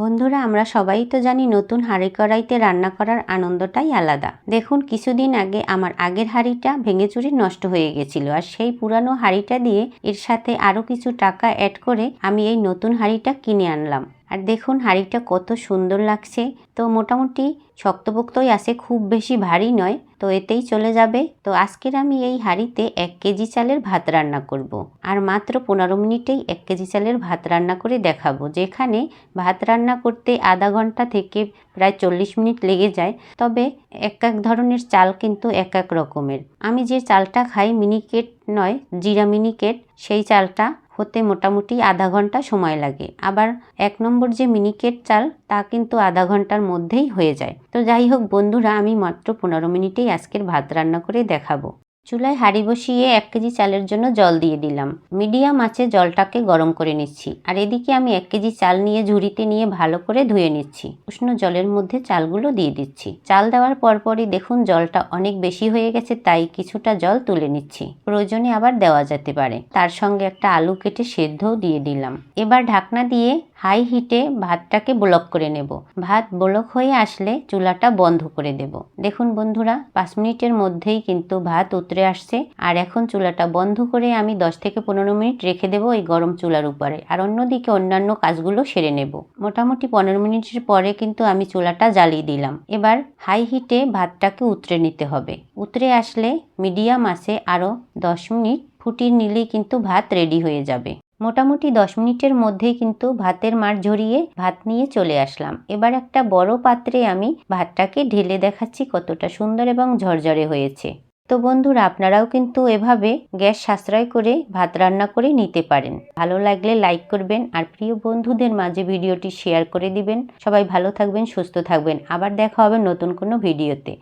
বন্ধুরা, আমরা সবাই তো জানি নতুন হাঁড়ি কড়াইতে রান্না করার আনন্দটাই আলাদা। দেখুন, কিছুদিন আগে আমার আগের হাঁড়িটা ভেঙে চুরি নষ্ট হয়ে গেছিল আর সেই পুরানো হাঁড়িটা দিয়ে এর সাথে আরও কিছু টাকা অ্যাড করে আমি এই নতুন হাঁড়িটা কিনে আনলাম। আর দেখুন হাঁড়িটা কত সুন্দর লাগছে। তো মোটামুটি শক্তপোক্তই আছে, খুব বেশি ভারী নয়। তো এতেই চলে যাবে। তো আজকের আমি এই হাঁড়িতে এক কেজি চালের ভাত রান্না করব। আর মাত্র পনেরো মিনিটেই এক কেজি চালের ভাত রান্না করে দেখাবো। যেখানে ভাত রান্না করতে আধা ঘণ্টা থেকে প্রায় চল্লিশ মিনিট লেগে যায়। তবে এক এক ধরনের চাল কিন্তু এক এক রকমের। আমি যে চালটা খাই মিনিকেট নয়, জিরা মিনিকেট, সেই চালটা হতে মোটামুটি আধা ঘণ্টা সময় লাগে। আবার এক নম্বর যে মিনিকেট চাল, তা কিন্তু আধা ঘণ্টার মধ্যেই হয়ে যায়। তো যাই হোক বন্ধুরা, আমি মাত্র পনেরো মিনিটেই আজকের ভাত রান্না করে দেখাবো। চুলায় হাঁড়ি বসিয়ে এক কেজি চালের জন্য জল দিয়ে দিলাম। মিডিয়াম আছে জলটাকে গরম করে নিচ্ছি। আর এদিকে আমি এক কেজি চাল নিয়ে ঝুড়িতে নিয়ে ভালো করে ধুয়ে নিচ্ছি। উষ্ণ জলের মধ্যে চালগুলো দিয়ে দিচ্ছি। চাল দেওয়ার পরপরই দেখুন জলটা অনেক বেশি হয়ে গেছে, তাই কিছুটা জল তুলে নিচ্ছি। প্রয়োজনে আবার দেওয়া যেতে পারে। তার সঙ্গে একটা আলু কেটে সেদ্ধও দিয়ে দিলাম। এবার ঢাকনা দিয়ে হাই হিটে ভাতটাকে ব্লক করে নেব। ভাত ব্লক হয়ে আসলে চুলাটা বন্ধ করে দেব। দেখুন বন্ধুরা, পাঁচ মিনিটের মধ্যেই কিন্তু ভাত উতরে আসছে। আর এখন চুলাটা বন্ধ করে আমি দশ থেকে পনেরো মিনিট রেখে দেবো এই গরম চুলার উপরে। আর অন্যদিকে অন্যান্য কাজগুলো সেরে নেব। মোটামুটি পনেরো মিনিটের পরে কিন্তু আমি চুলাটা জ্বালিয়ে দিলাম। এবার হাই হিটে ভাতটাকে উতরে নিতে হবে। উতরে আসলে মিডিয়াম আছে আরও দশ মিনিট। ফুটিয়ে নিলেই কিন্তু ভাত রেডি হয়ে যাবে। মোটামুটি দশ মিনিটের মধ্যেই কিন্তু ভাতের মার ঝরিয়ে ভাত নিয়ে চলে আসলাম। এবার একটা বড় পাত্রে আমি ভাতটাকে ঢেলে দেখাচ্ছি কতটা সুন্দর এবং ঝরঝরে হয়েছে। তো বন্ধুরা, আপনারাও কিন্তু এভাবে গ্যাস সাশ্রয় করে ভাত রান্না করে নিতে পারেন। ভালো লাগলে লাইক করবেন আর প্রিয় বন্ধুদের মাঝে ভিডিওটি শেয়ার করে দিবেন। সবাই ভালো থাকবেন, সুস্থ থাকবেন। আবার দেখা হবে নতুন কোনো ভিডিওতে।